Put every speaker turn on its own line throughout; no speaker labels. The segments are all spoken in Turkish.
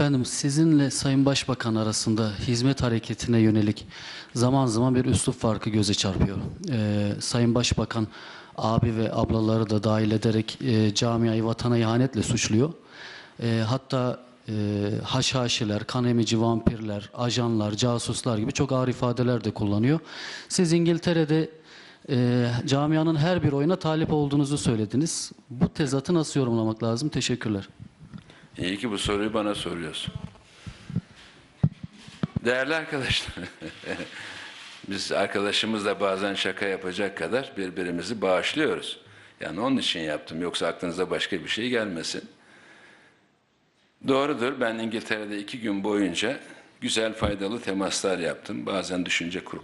Efendim sizinle Sayın Başbakan arasında hizmet hareketine yönelik zaman zaman bir üslup farkı göze çarpıyor. Ee, Sayın Başbakan abi ve ablaları da dahil ederek e, camiayı vatana ihanetle suçluyor. E, hatta e, haşhaşiler, kan emici vampirler, ajanlar, casuslar gibi çok ağır ifadeler de kullanıyor. Siz İngiltere'de e, camianın her bir oyuna talip olduğunuzu söylediniz. Bu tezatı nasıl yorumlamak lazım? Teşekkürler.
İyi ki bu soruyu bana soruyorsun. Değerli arkadaşlar, biz arkadaşımızla bazen şaka yapacak kadar birbirimizi bağışlıyoruz. Yani onun için yaptım. Yoksa aklınıza başka bir şey gelmesin. Doğrudur. Ben İngiltere'de iki gün boyunca güzel faydalı temaslar yaptım. Bazen düşünce kur-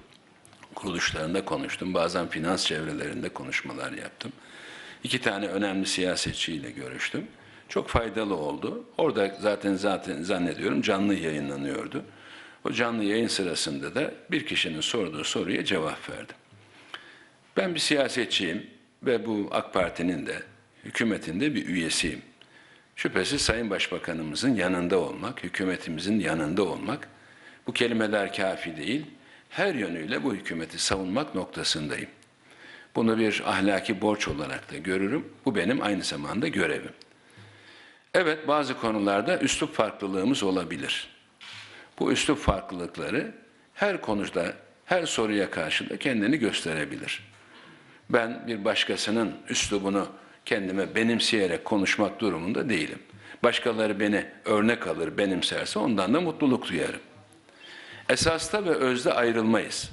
kuruluşlarında konuştum. Bazen finans çevrelerinde konuşmalar yaptım. İki tane önemli siyasetçiyle görüştüm. Çok faydalı oldu. Orada zaten zaten zannediyorum canlı yayınlanıyordu. O canlı yayın sırasında da bir kişinin sorduğu soruya cevap verdim. Ben bir siyasetçiyim ve bu AK Parti'nin de hükümetin de bir üyesiyim. Şüphesiz Sayın Başbakanımızın yanında olmak, hükümetimizin yanında olmak bu kelimeler kafi değil. Her yönüyle bu hükümeti savunmak noktasındayım. Bunu bir ahlaki borç olarak da görürüm. Bu benim aynı zamanda görevim. Evet bazı konularda üslup farklılığımız olabilir. Bu üslup farklılıkları her konuda, her soruya karşı da kendini gösterebilir. Ben bir başkasının üslubunu kendime benimseyerek konuşmak durumunda değilim. Başkaları beni örnek alır, benimserse ondan da mutluluk duyarım. Esasta ve özde ayrılmayız.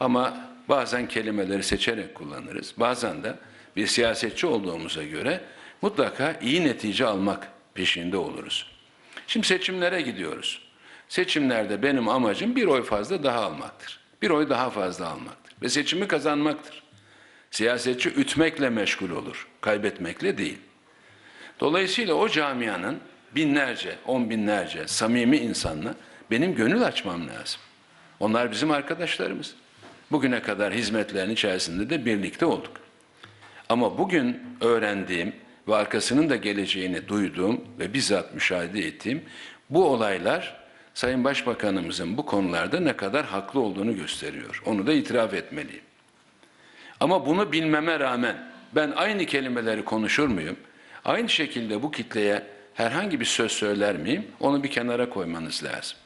Ama bazen kelimeleri seçerek kullanırız. Bazen de bir siyasetçi olduğumuza göre mutlaka iyi netice almak peşinde oluruz. Şimdi seçimlere gidiyoruz. Seçimlerde benim amacım bir oy fazla daha almaktır. Bir oy daha fazla almaktır. Ve seçimi kazanmaktır. Siyasetçi ütmekle meşgul olur, kaybetmekle değil. Dolayısıyla o camianın binlerce, on binlerce samimi insanla benim gönül açmam lazım. Onlar bizim arkadaşlarımız. Bugüne kadar hizmetlerin içerisinde de birlikte olduk. Ama bugün öğrendiğim ve arkasının da geleceğini duyduğum ve bizzat müşahede ettiğim bu olaylar Sayın Başbakanımızın bu konularda ne kadar haklı olduğunu gösteriyor. Onu da itiraf etmeliyim. Ama bunu bilmeme rağmen ben aynı kelimeleri konuşur muyum? Aynı şekilde bu kitleye herhangi bir söz söyler miyim? Onu bir kenara koymanız lazım.